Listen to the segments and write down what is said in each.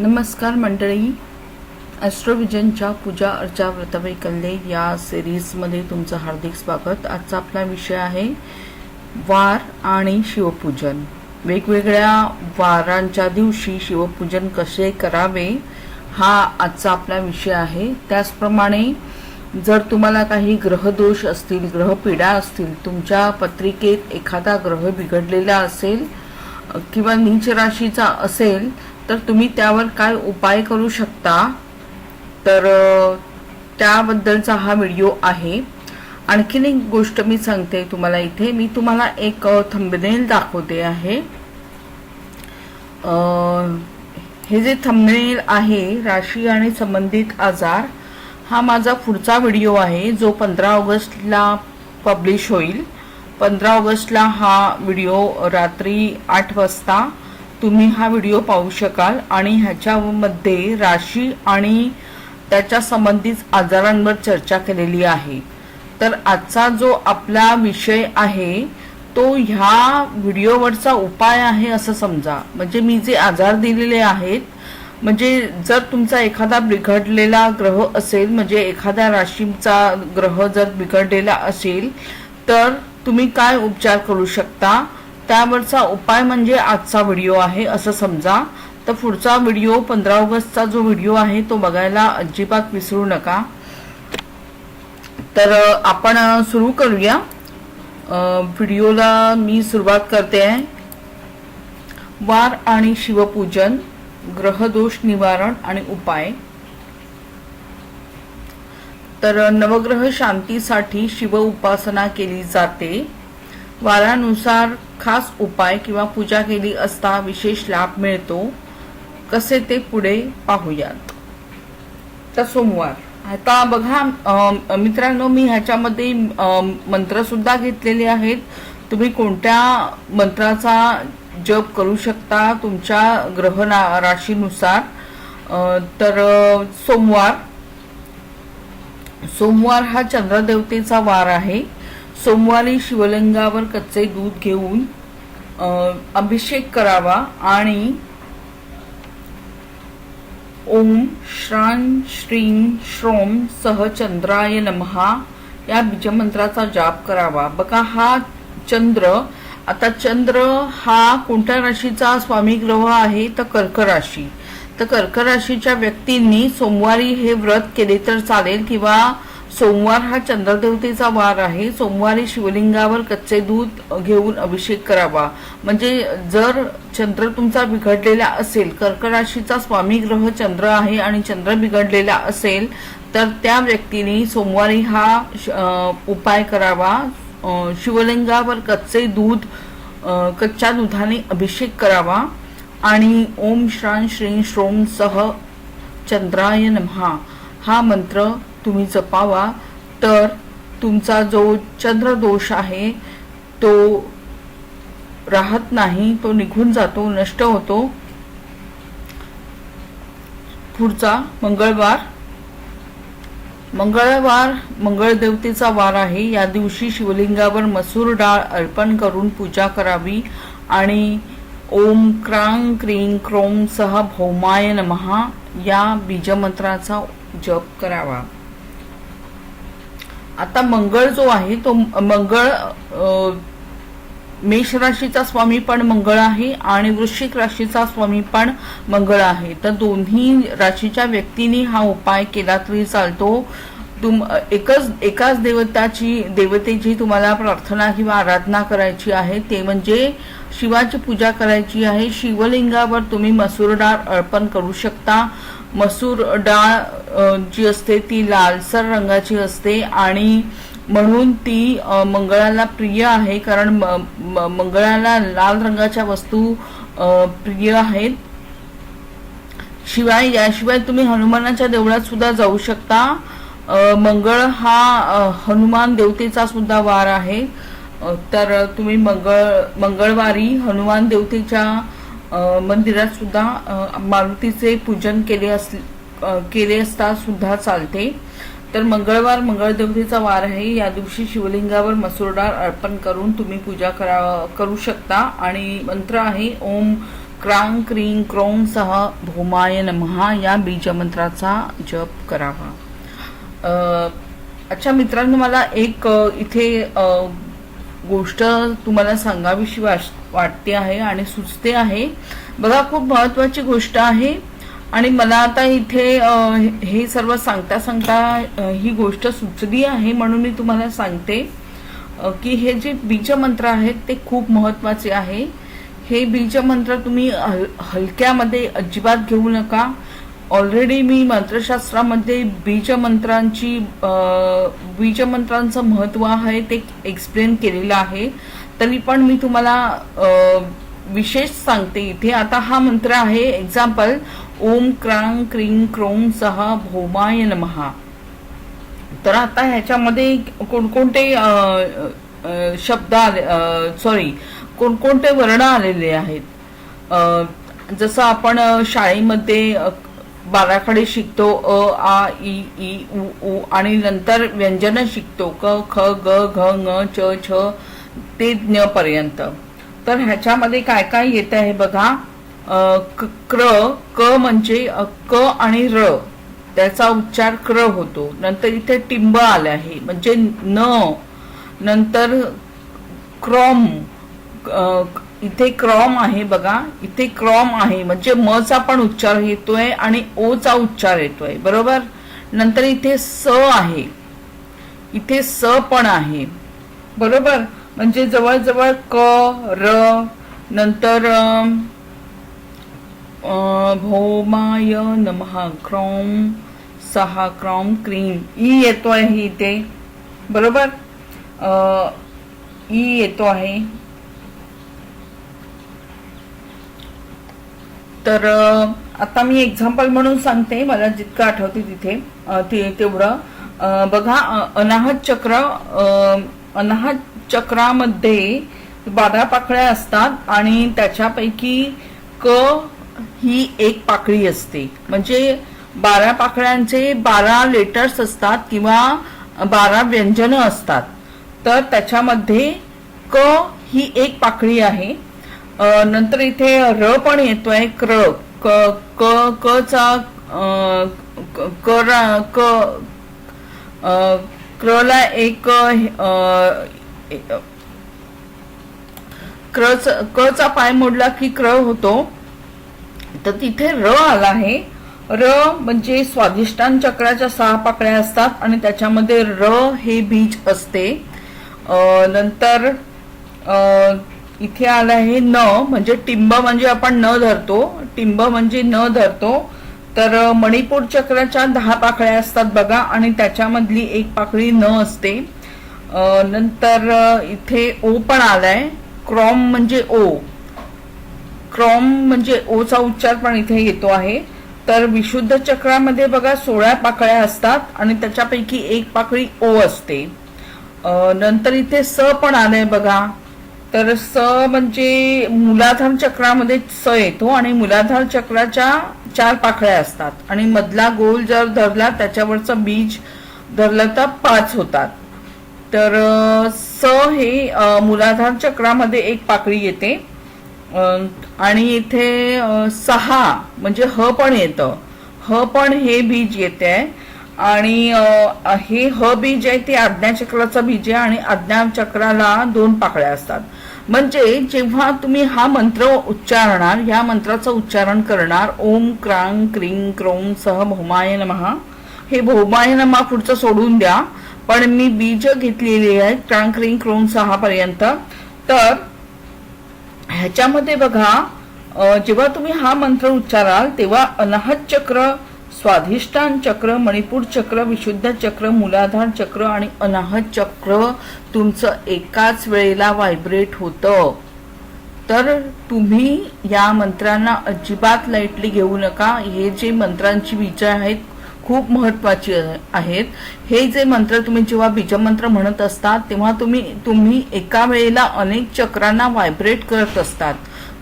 नमस्कार मंडळी. ॲस्ट्रोविजनच्या पूजा अर्चा व्रतवैकल्ये या सिरीजमध्ये तुमचं हार्दिक स्वागत. आजचा आपला विषय आहे वार आणि शिवपूजन. वेगवेगळ्या वारांच्या दिवशी शिवपूजन कसे करावे हा आजचा आपला विषय आहे. त्याचप्रमाणे जर तुम्हाला काही ग्रहदोष असतील ग्रहपीडा असतील तुमच्या पत्रिकेत एखादा ग्रह बिघडलेला असेल किंवा नीच राशीचा असेल तर तुम्ही त्यावर काय उपाय करू शकता? तर त्याबद्दलचा हा व्हिडिओ आहे. आणखीन एक गोष्ट मी सांगते तुम्हाला इथे. मी तुम्हाला एक थंबनेल दाखवते आहे. हे जे थंबनेल आहे राशी आणि संबंधित आजार हा माझा पुढचा व्हिडिओ आहे जो पंधरा ऑगस्टला पब्लिश होईल. पंधरा ऑगस्टला हा व्हिडिओ रात्री आठ वाजता तुम्ही हा व्हिडिओ पाहू शकाल आणि ह्याच्यामध्ये राशी आणि त्याच्या संबंधित आजारांवर चर्चा केलेली आहे. तर आजचा जो आपला विषय आहे तो ह्या व्हिडिओवरचा उपाय आहे असं समजा. म्हणजे मी जे आजार दिलेले आहेत म्हणजे जर तुमचा एखादा बिघडलेला ग्रह असेल म्हणजे एखाद्या राशीचा ग्रह जर बिघडलेला असेल तर तुम्ही काय उपचार करू शकता? त्यावरचा उपाय म्हणजे आजचा व्हिडिओ आहे असं समजा. तर पुढचा व्हिडिओ पंधरा ऑगस्टचा जो व्हिडिओ आहे तो बघायला अजिबात विसरू नका. तर आपण सुरू करूया. व्हिडिओला मी सुरुवात करते. आहे वार आणि शिवपूजन ग्रहदोष निवारण आणि उपाय. तर नवग्रह शांतीसाठी शिव उपासना केली जाते. वारानुसार खास उपाय किंवा पूजा केली असता विशेष लाभ मिळतो कसे ते पुढे पाहूयात. तर सोमवार. आता बघा मित्रांनो मी ह्याच्यामध्ये मंत्र सुद्धा घेतलेले आहेत. तुम्ही कोणत्या मंत्राचा जप करू शकता तुमच्या ग्रह राशीनुसार? तर सोमवार. सोमवार हा चंद्रदेवतेचा वार आहे. सोमवारी शिवलिंगावर कच्चे दूध घेऊन अभिषेक करावा आणि ओम श्रां श्रीं श्रोम सह चंद्राय नमहा या बीजमंत्राचा जाप करावा. बघा हा चंद्र आता चंद्र हा कोणत्या राशीचा स्वामी ग्रह आहे तर कर्क राशी. तर कर्क राशीच्या व्यक्तींनी सोमवारी हे व्रत केले तर चालेल किंवा सोमवार हा चंद्रदेवतेचा वार आहे. सोमवारी शिवलिंगावर कच्चे दूध घेऊन अभिषेक करावा. म्हणजे जर चंद्र तुमचा बिघडलेला असेल कर्क राशीचा स्वामी ग्रह चंद्र आहे आणि चंद्र बिघडलेला असेल तर त्या व्यक्तीने सोमवारी हा श- उपाय करावा. शिवलिंगावर कच्चे दूध कच्च्या दुधाने अभिषेक करावा. आणि ओम श्रां श्री श्रोम सह चंद्राय नमहा. हा मंत्र तुम्ही जपावा तर तुमचा जो चंद्रदोष आहे तो राहत नाही तो निघून जातो नष्ट होतो. पुढचा मंगळवार. मंगळवार मंगळदेवतेचा वार आहे. या दिवशी शिवलिंगावर मसूर डाळ अर्पण करून पूजा करावी आणि ओम क्रांग क्रीं क्रोम सह भौमाय नमहा या बीजमंत्राचा जप करावा. आता मंगळ जो आहे तो मंगळ मेष राशीचा स्वामी पण मंगळ आहे आणि वृश्चिक राशीचा स्वामी पण मंगळ आहे. तर दोन्ही राशीच्या व्यक्तींनी हा उपाय केला तरी चालतो. तुम एकच एकाच देवताची देवतेची तुम्हाला प्रार्थना किंवा आराधना करायची आहे ते म्हणजे शिवाची पूजा करायची आहे. शिवलिंगावर तुम्ही मसूर डाळ अर्पण करू शकता. मसूर डाळ जी असते ती लालसर रंगाची असते आणि म्हणून ती मंगळाला प्रिय आहे कारण म- मंगळाला लाल रंगाच्या वस्तू प्रिय आहेत. शिवाय याशिवाय तुम्ही हनुमानाच्या देवळात सुद्धा जाऊ शकता. मंगळ हा हनुमान देवतेचा सुद्धा वार आहे. तर तुम्ही मंगळ मंगळवारी हनुमान देवतेच्या मंदिरात सुद्धा मारुतीचे पूजन केले अस केले असता सुद्धा चालते. तर मंगळवार मंगळदेवतेचा वार आहे. या दिवशी शिवलिंगावर मसूर डाळ अर्पण करून तुम्ही पूजा करा करू शकता. आणि मंत्र आहे ओम क्रांग क्रीं क्रौं सह भूमाय नमहा या बीजमंत्राचा जप करावा. अच्छा मित्रांनो मला एक इथे गोष्ट तुम्हाला सांगावीशी वाश- वाटते आहे आणि सुचते आहे. बघा खूप महत्वाची गोष्ट आहे. आणि मला आता इथे हे- सर्व सांगता सांगता ही गोष्ट सुचली आहे म्हणून मी तुम्हाला सांगते की हे जे बीजमंत्र आहेत ते खूप महत्त्वाचे आहे. हे बीजमंत्र तुम्ही हल हलक्यामध्ये अजिबात घेऊ नका. ऑलरेडी मी मंत्रशास्त्रामध्ये बीजमंत्रांची बीजमंत्रांचं महत्त्व आहे ते एक्सप्लेन केलेलं आहे. तरी पण मी तुम्हाला विशेष सांगते इथे. आता हा मंत्र आहे एक्झाम्पल ओम क्रांग क्रीं क्रों सह भौमाय नमहा तर आता ह्याच्यामध्ये कोणकोणते शब्द आले सॉरी कोणकोणते वर्ण आलेले आहेत? जसं आपण शाळेमध्ये बाराकडे शिकतो अ आ इ ई उ उ आणि नंतर व्यंजन शिकतो. क ख ग घ ङ च छ ते ज्ञ पर्यंत तर ह्याच्यामध्ये काय काय येत आहे बघा? क्र क म्हणजे क आणि र. त्याचा उच्चार क्र होतो. नंतर इथे टिंब आले आहे. म्हणजे न. नंतर क्रॉम. इथे क्रॉम आहे बघा. इथे क्रॉम आहे. म्हणजे म चा पण उच्चार येतोय आणि ओ चा उच्चार येतोय. बरोबर? नंतर इथे स आहे. इथे स पण आहे. बरोबर? म्हणजे जवळजवळ क र नंतर भौमाय नमहा क्रौम सहा क्रौम क्रीम ई येतो आहे इथे. बरोबर? ई येतो आहे. तर आता मी एक्झाम्पल म्हणून सांगते. मला जितकं आठवते तिथे ते तेवढं. बघा अनाहत चक्र अनाहत चक्रामध्ये बारा पाकळ्या असतात आणि त्याच्यापैकी क ही एक पाकळी असते. म्हणजे बारा पाकळ्यांचे बारा लेटर्स असतात किंवा बारा व्यंजनं असतात. तर त्याच्यामध्ये क ही एक पाकळी आहे. नंतर इथे र पण येतोय क्र क क क चा क- क क क्र ला एक क्रच क चा पाय मोडला की क्र होतो. तर तिथे र आला आहे. र म्हणजे स्वादिष्टान चक्राच्या सहा पाकळ्या असतात आणि त्याच्यामध्ये र हे बीज असते. नंतर इथे आलं आहे न म्हणजे टिंब म्हणजे आपण न धरतो. टिंब म्हणजे न धरतो. तर मणिपूर चक्राच्या दहा पाकळ्या असतात बघा आणि त्याच्यामधली एक पाकळी न असते. नंतर इथे ओ पण आलाय. क्रॉम म्हणजे ओ. क्रॉम म्हणजे ओचा उच्चार पण इथे येतो आहे. तर विशुद्ध चक्रामध्ये बघा सोळा पाकळ्या असतात आणि त्याच्यापैकी एक पाकळी ओ असते. नंतर इथे स पण आलंय बघा. तर स म्हणजे मुलाधार चक्रामध्ये स येतो आणि मुलाधार चक्राच्या चार पाकळ्या असतात. आणि मधला गोल जर धरला त्याच्यावरचं बीज धरलं तर पाच होतात. तर स हे मुलाधार मूलाधार चक्रामध्ये एक पाकळी येते. आणि इथे सहा म्हणजे ह पण येतं. ह पण हे बीज येते. आणि हे ह बीज आहे ते आज्ञाचक्राचं बीज आहे आणि आज्ञाचक्राला दोन पाकळ्या असतात. म्हणजे जेव्हा तुम्ही हा मंत्र उच्चारणार या मंत्राचं उच्चारण करणार ओम क्रांग क्रीं क्रों सह भौमाय नमः हे भौमाय नमा पुढचं सोडून द्या. पण मी बीज घेतलेली आहेत क्रांग क्रीं क्रों सहा पर्यंत तर ह्याच्यामध्ये बघा जेव्हा तुम्ही हा मंत्र उच्चाराल तेव्हा अनाहत चक्र स्वाधिष्ठान चक्र मणिपूर चक्र विशुद्ध चक्र मूलाधार चक्र आणि अनाहत चक्र तुमचं एकाच वेळेला व्हायब्रेट होतं. तर तुम्ही या मंत्रांना अजिबात लाईटली घेऊ नका. हे जे मंत्रांची विचार आहेत खूप महत्वाची आहेत. हे जे मंत्र तुम्ही जेव्हा बीजमंत्र म्हणत असतात तेव्हा तुम्ही तुम्ही एका वेळेला अनेक चक्रांना व्हायब्रेट करत असतात.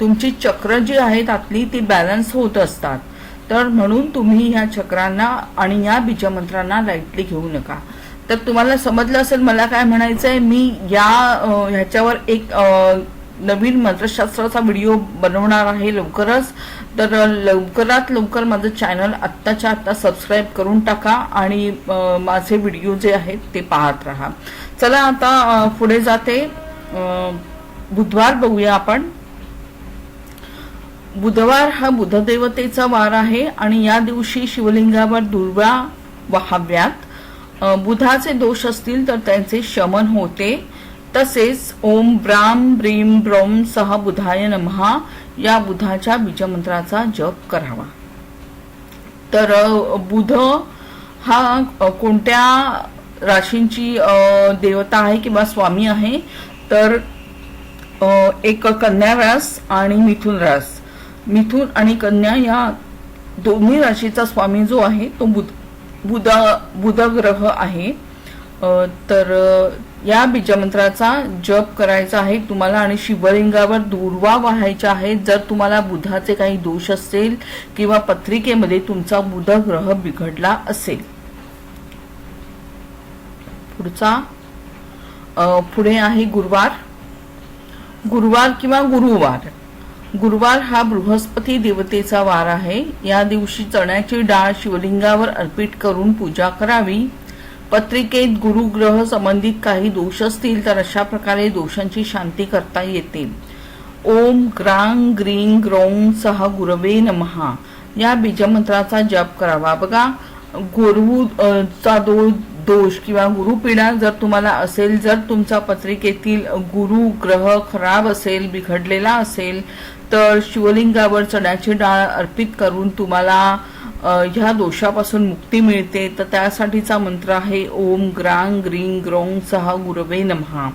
तुमची चक्र जी आहेत आतली ती बॅलन्स होत असतात. तर म्हणून तुम्ही ह्या चक्रांना आणि या बीजमंत्रांना लाईटली घेऊ नका. तर तुम्हाला समजलं असेल मला काय म्हणायचंय? मी या ह्याच्यावर एक नवीन मंत्रशास्त्राचा व्हिडिओ बनवणार आहे लवकरच. तर लवकरात लवकर माझं चॅनल आत्ताच्या आत्ता सबस्क्राईब करून टाका आणि माझे व्हिडिओ जे आहेत ते पाहत राहा. चला आता पुढे जाते. बुधवार बघूया आपण. बुधवार हा बुधदेवतेचा वार आहे आणि या दिवशी शिवलिंगावर दुर्वा वहाव्यात. बुधाचे दोष असतील तर त्यांचे शमन होते. तसेच ओम ब्राम ब्रीम ब्रोम सह बुधाय नमहा या बुधाच्या बीजमंत्राचा जप करावा. तर बुध हा कोणत्या राशींची देवता आहे किंवा स्वामी आहे? तर एक कन्या रास आणि मिथुन रास मिथुन आणि कन्या या दोन्ही राशीचा स्वामी जो आहे तो बुध बुध बुध ग्रह आहे. तर या बीजमंत्राचा जप करायचा आहे. तुम्हाला आणि शिवलिंगावर दुर्वा व्हायच्या आहेत. जर तुम्हाला बुधाचे काही दोष असतील किंवा पत्रिकेमध्ये तुमचा बुध ग्रह बिघडला असेल. पुढचा पुढे आहे गुरुवार. गुरुवार किंवा गुरुवार. गुरुवार हा बृहस्पती देवतेचा वार आहे. या दिवशी चण्याची डाळ शिवलिंगावर अर्पित करून पूजा करावी. पत्रिकेत गुरुग्रह संबंधित काही दोष असतील तर अशा प्रकारे दोषांची शांती करता येते. ओम ग्रांग ग्रीन ग्रोंग सह गुरवे नमहा या बीजमंत्राचा जप करावा. बघा गुरु चा दो दोष किंवा गुरुपीडा जर तुम्हाला असेल जर तुमचा पत्रिकेतील गुरु ग्रह खराब असेल बिघडलेला असेल तर शिवलिंगावर चण्याची डाळ अर्पित करून तुम्हाला ह्या दोषापासून मुक्ती मिळते. तर त्यासाठीचा मंत्र आहे ओम ग्रांग ग्रीन ग्रोंग सहा गुरवे नमहा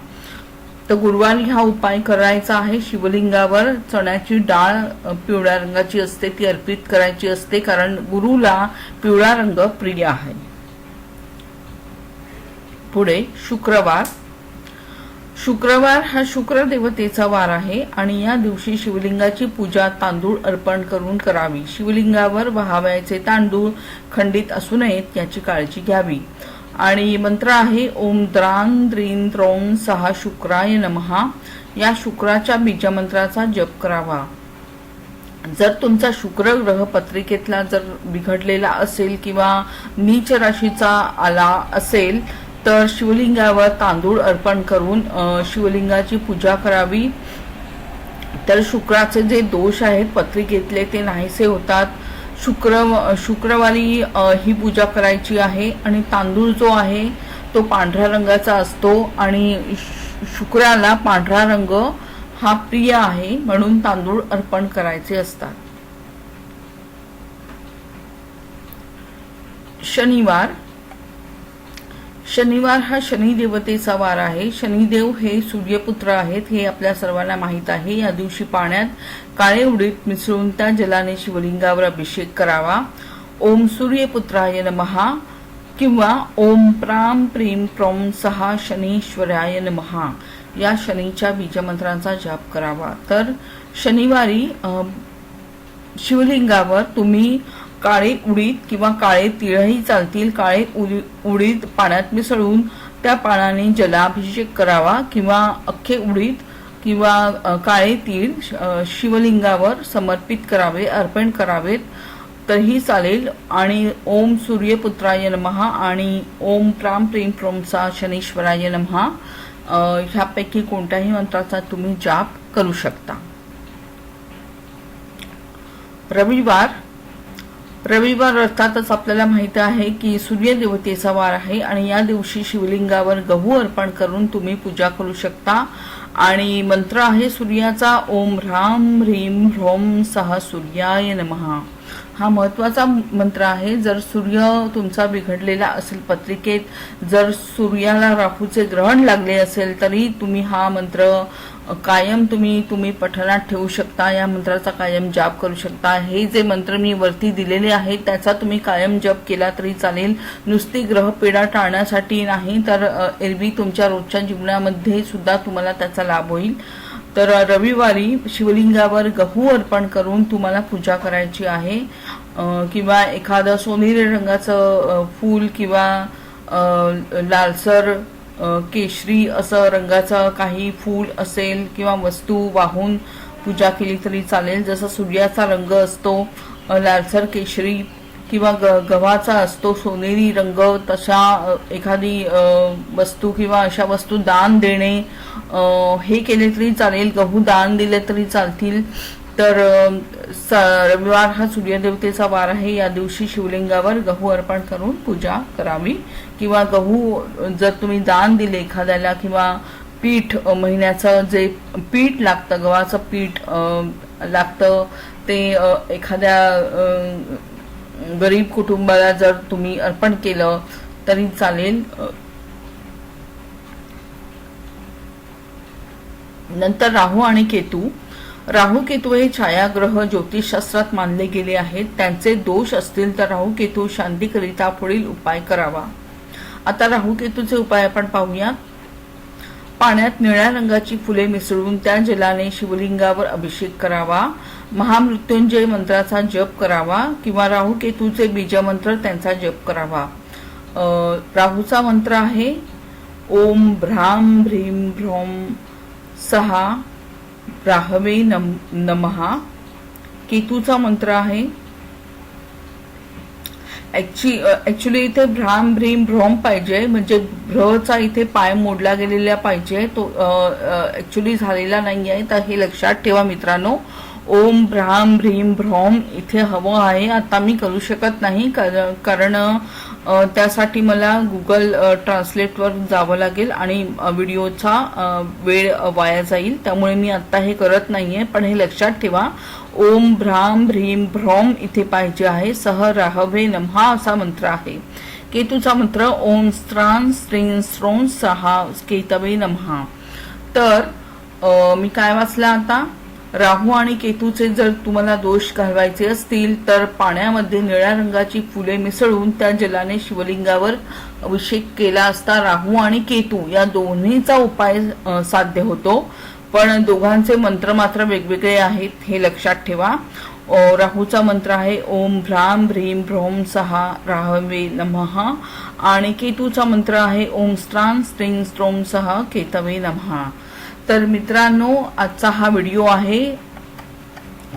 तर गुरुवारी हा उपाय करायचा आहे. शिवलिंगावर चण्याची डाळ पिवळ्या रंगाची असते ती अर्पित करायची असते कारण गुरुला पिवळा रंग प्रिय आहे. पुढे शुक्रवार शुक्रवार हा शुक्र देवतेचा वार आहे आणि या दिवशी शिवलिंगाची पूजा तांदूळ अर्पण करून करावी. शिवलिंगावर वहावयाचे तांदूळ खंडित असू नयेत याची काळजी घ्यावी. आणि मंत्र आहे ओम द्रां द्रीन द्रोण सहा शुक्राय नमहा या शुक्राच्या बीजमंत्राचा जप करावा. जर तुमचा शुक्र ग्रह पत्रिकेतला जर बिघडलेला असेल किंवा नीच राशीचा आला असेल तर शिवलिंगावर तांदूळ अर्पण करून शिवलिंगाची पूजा करावी. तर शुक्राचे जे दोष आहेत पत्रिकेतले ते नाहीसे होतात. शुक्र शुक्रवारी ही पूजा करायची आहे आणि तांदूळ जो आहे तो पांढऱ्या रंगाचा असतो आणि शुक्राला पांढरा रंग हा प्रिय आहे म्हणून तांदूळ अर्पण करायचे असतात. शनिवार शनिवार हा शनी देवतेचा वार आहे. शनिदेव हे सूर्यपुत्र आहेत हे आपल्या सर्वांना माहीत आहे. या दिवशी पाण्यात काळे उडीत मिसळून त्या जलाने शिवलिंगावर अभिषेक करावा. ओम सूर्यपुत्राय नमहा किंवा ओम प्राम प्रेम प्रोम सहा शनीश्वराय नमहा या शनीच्या बीजमंत्रांचा जाप करावा. तर शनिवारी शिवलिंगावर तुम्ही काळे उडीद किंवा काळे तिळही चालतील. काळे उडी- उडीद पाण्यात मिसळून त्या पाण्याने जलाभिषेक करावा किंवा अख्खे उडीद किंवा काळे तीळ शिवलिंगावर समर्पित करावे अर्पण करावेत. तरीही चालेल. आणि ओम सूर्यपुत्राय नमहा आणि ओम प्राम प्रेम प्रोमसा शनीश्वराय नमहा ह्यापैकी कोणत्याही मंत्राचा तुम्ही जाप करू शकता. रविवार रविवार अर्थातच आपल्याला माहीत आहे की सूर्यदेवतेचा वार आहे आणि या दिवशी शिवलिंगावर गहू अर्पण करून तुम्ही पूजा करू शकता. आणि मंत्र आहे सूर्याचा ओम ह्राम ह्रीम ह्रोम सह सूर्याय नमहा हा महत्त्वाचा मंत्र आहे. जर सूर्य तुमचा बिघडलेला असेल पत्रिकेत जर सूर्याला राहूचे ग्रहण लागले असेल तरी तुम्ही हा मंत्र कायम तुम्ही तुम्ही पठणात ठेवू शकता. या मंत्राचा कायम जाप करू शकता. हे जे मंत्र मी वरती दिलेले आहेत त्याचा तुम्ही कायम जप केला तरी चालेल. नुसती ग्रहपीडा टाळण्यासाठी नाही तर एरवी तुमच्या रोजच्या जीवनामध्ये सुद्धा तुम्हाला त्याचा लाभ होईल. तर रविवारी शिवलिंगावर गहू अर्पण करून तुम्हाला पूजा करायची आहे. किंवा एखादं सोनेरी रंगाचं फूल किंवा लालसर केशरी असं रंगाचं काही फूल असेल किंवा वस्तू वाहून पूजा केली तरी चालेल. जसा सूर्याचा रंग असतो लालसर केशरी किंवा ग गव्हाचा असतो सोनेरी रंग तशा एखादी वस्तू किंवा अशा वस्तू दान देणे हे केले तरी चालेल. गहू दान दिले तरी चालतील. तर स रविवार हा सूर्यदेवतेचा वार आहे. या दिवशी शिवलिंगावर गहू अर्पण करून पूजा करावी. किंवा गहू जर तुम्ही दान दिले एखाद्याला किंवा पीठ महिन्याचं जे पीठ लागतं गव्हाचं पीठ लागतं ते एखाद्या गरीब कुटुंबाला जर तुम्ही अर्पण केलं तरी चालेल. नंतर राहू आणि केतू. राहू केतू हे छायाग्रह ज्योतिषशास्त्रात मानले गेले आहेत. त्यांचे दोष असतील तर राहू केतू शांतीकरिता पुढील उपाय करावा. आता राहू केतूचे उपाय आपण पाहूया. पाण्यात निळ्या रंगाची फुले मिसळून त्या जलाने शिवलिंगावर अभिषेक करावा. महामृत्युंजय मंत्राचा जप करावा किंवा राहू केतूचे बीजमंत्र त्यांचा जप करावा. राहूचा मंत्र आहे ओम भ्राम भ्रीम भ्रौम सहा. राहवे नम नमहा केतूचा मंत्र आहे. ऍक्च्युली इथे भ्राम भ्रीम भ्रम पाहिजे. म्हणजे भ्रचा इथे पाय मोडला गेलेला पाहिजे. तो ऍक्च्युली झालेला नाही आहे तर हे लक्षात ठेवा मित्रांनो. ओम भ्राम भ्रीम भ्रॉम इथे हवं आहे. आता मी करू शकत नाही कारण त्यासाठी मला गुगल ट्रान्सलेटवर जावं लागेल आणि व्हिडिओचा वेळ वाया जाईल. त्यामुळे मी आत्ता हे करत नाहीये पण हे लक्षात ठेवा. ओम भ्राम भ्रीम भ्रॉम इथे पाहिजे आहे. सह राहवे नमहा असा मंत्र आहे. केतूचा मंत्र ओम स्त्रान स्त्रीं स्रों सहा केतवे नमहा. तर मी काय वाचला आता? राहू आणि केतूचे जर तुम्हाला दोष घालवायचे असतील तर पाण्यामध्ये निळ्या रंगाची फुले मिसळून त्या जलाने शिवलिंगावर अभिषेक केला असता राहू आणि केतू या दोन्हीचा उपाय साध्य होतो. पण दोघांचे मंत्र मात्र वेगवेगळे आहेत हे लक्षात ठेवा. राहूचा मंत्र आहे ओम भ्राम भ्रीम भ्रोम सहा राहवे नमहा. आणि केतूचा मंत्र आहे ओम स्त्रान स्त्रीं स्त्रोम सहा केतवे नमहा. तर मित्रांनो आजचा हा व्हिडिओ आहे.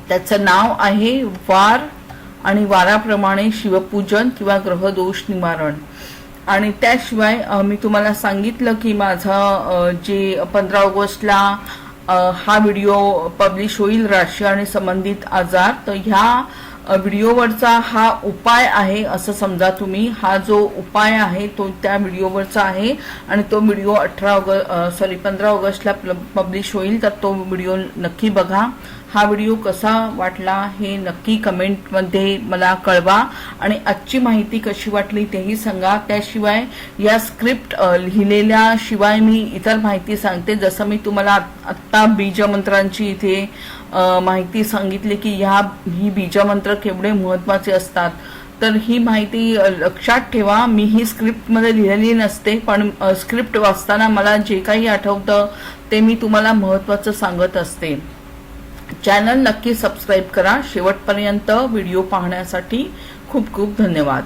त्याचं नाव आहे वार आणि वाराप्रमाणे शिवपूजन किंवा ग्रहदोष निवारण. आणि त्याशिवाय मी तुम्हाला सांगितलं की माझा जे पंधरा ऑगस्टला हा व्हिडिओ पब्लिश होईल राशी आणि संबंधित आजार तर ह्या व्हिडिओवरचा हा उपाय आहे असं समजा तुम्ही. हा जो उपाय आहे तो त्या व्हिडिओवरचा आहे आणि तो व्हिडिओ अठरा ऑगस्ट सॉरी पंधरा ऑगस्टला पब्लिश होईल तर तो व्हिडिओ नक्की बघा. हा व्हिडिओ कसा वाटला हे नक्की कमेंटमध्ये मला कळवा आणि आजची माहिती कशी वाटली तेही सांगा. त्याशिवाय या स्क्रिप्ट लिहिलेल्याशिवाय लिहिलेल्या शिवाय मी इतर माहिती सांगते. जसं मी तुम्हाला आत्ता बीजमंत्रांची इथे माहिती सांगितली की ह्या ही बीजमंत्र केवढे महत्त्वाचे असतात. तर ही माहिती लक्षात ठेवा. मी ही स्क्रिप्टमध्ये लिहिलेली नसते पण स्क्रिप्ट वाचताना मला जे काही आठवतं ते मी तुम्हाला महत्वाचं सांगत असते. चॅनल नक्की सबस्क्राईब करा. शेवटपर्यंत व्हिडिओ पाहण्यासाठी खूप खूप धन्यवाद.